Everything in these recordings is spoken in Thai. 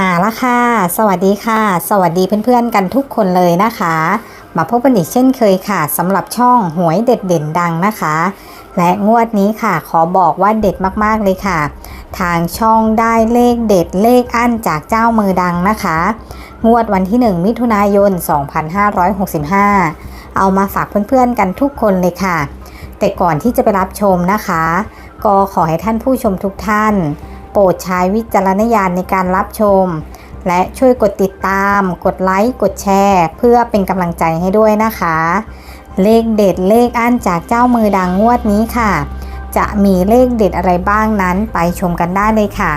มาแล้วค่ะ สวัสดีค่ะ สวัสดีเพื่อนๆกันทุกคนเลยนะคะ มาพบกันอีกเช่นเคยค่ะสำหรับช่องหวยเด็ดเด่นดังนะคะ และงวดนี้ค่ะขอบอกว่าเด็ดมากๆเลยค่ะ ทางช่องได้เลขเด็ดเลขอั้นจากเจ้ามือดังนะคะ งวดวันที่ 1 มิถุนายน 2565 เอามาฝากเพื่อนๆกันทุกคนเลยค่ะ แต่ก่อนที่จะไปรับชมนะคะ ก็ขอให้ท่านผู้ชมทุกท่าน โปรดใช้วิจารณญาณในการรับชม และช่วยกดติดตาม กดไลค์ กดแชร์ เพื่อเป็นกำลังใจให้ด้วยนะคะ เลขเด็ดเลขอั้นจากเจ้ามือดังงวดนี้ค่ะ จะมีเลขเด็ดอะไรบ้างนั้นไปชมกันได้เลยค่ะ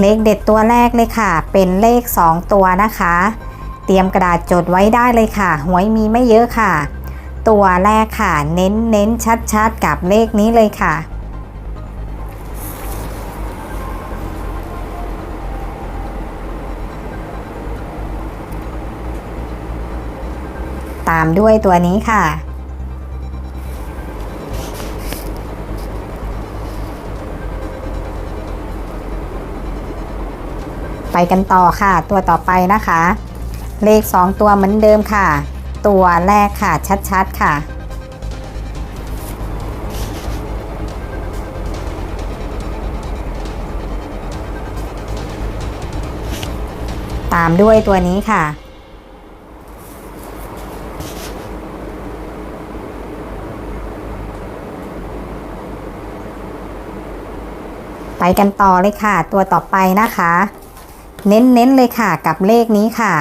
เลขเด็ดตัวแรกเลยค่ะ เป็นเลข 2 ตัวนะคะ เตรียมกระดาษจดไว้ได้เลยค่ะ หวยมีไม่เยอะค่ะ ตัวแรกค่ะ เน้นเน้นชัดชัดๆกับเลขนี้เลยค่ะ ตามด้วยตัวนี้ค่ะ ไปกันต่อค่ะ ตัวต่อไปนะคะ เลข 2 ตัวเหมือนเดิมค่ะ ตัวแรกค่ะชัดๆค่ะตามด้วยตัวนี้ค่ะ ไปกันต่อเลยค่ะ ตัวต่อไปนะคะ เน้นๆเลยค่ะกับเลขนี้ค่ะ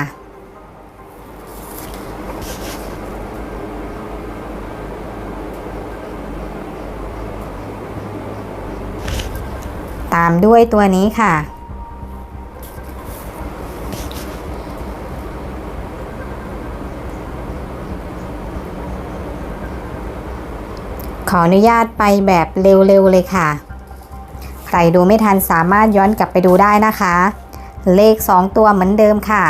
ตามด้วยตัวนี้ค่ะขออนุญาตไปแบบเร็วๆเลยค่ะ ใครดูไม่ทันสามารถย้อนกลับไปดูได้นะคะ เลข 2 ตัวเหมือนเดิมค่ะ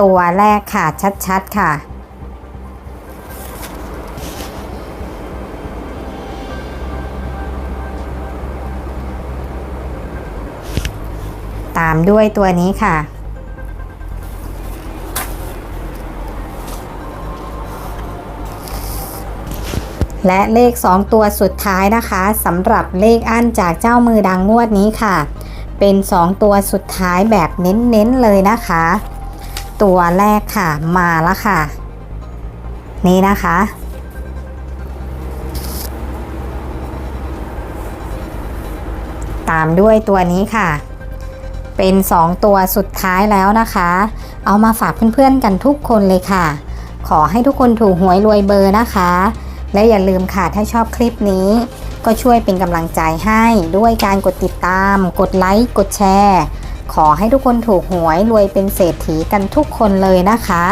ตัวแรกค่ะชัดๆค่ะ ตามด้วยตัวนี้ค่ะ และเลข 2 ตัวสุดท้ายนะคะสำหรับเลขอั้นจากเจ้ามือดังงวดนี้ค่ะ เป็น 2 ตัวสุดท้ายแบบเน้นๆเลยนะคะ ตัวแรกค่ะมาแล้วค่ะ นี่นะคะ ตามด้วยตัวนี้ค่ะ เป็น 2 ตัวสุดท้ายแล้วนะคะ เอามาฝากเพื่อนๆกันทุกคนเลยค่ะ ขอให้ทุกคนถูกหวยรวยเบอร์นะคะ และอย่าลืมค่ะถ้าชอบคลิปนี้ ก็ช่วยเป็นกำลังใจให้ด้วยการกดติดตาม กดไลค์ กดแชร์ ขอให้ทุกคนถูกหวยรวยเป็นเศรษฐีกันทุกคนเลยนะคะ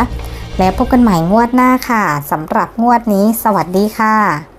แล้วพบกันใหม่งวดหน้าค่ะสำหรับงวดนี้ สวัสดีค่ะ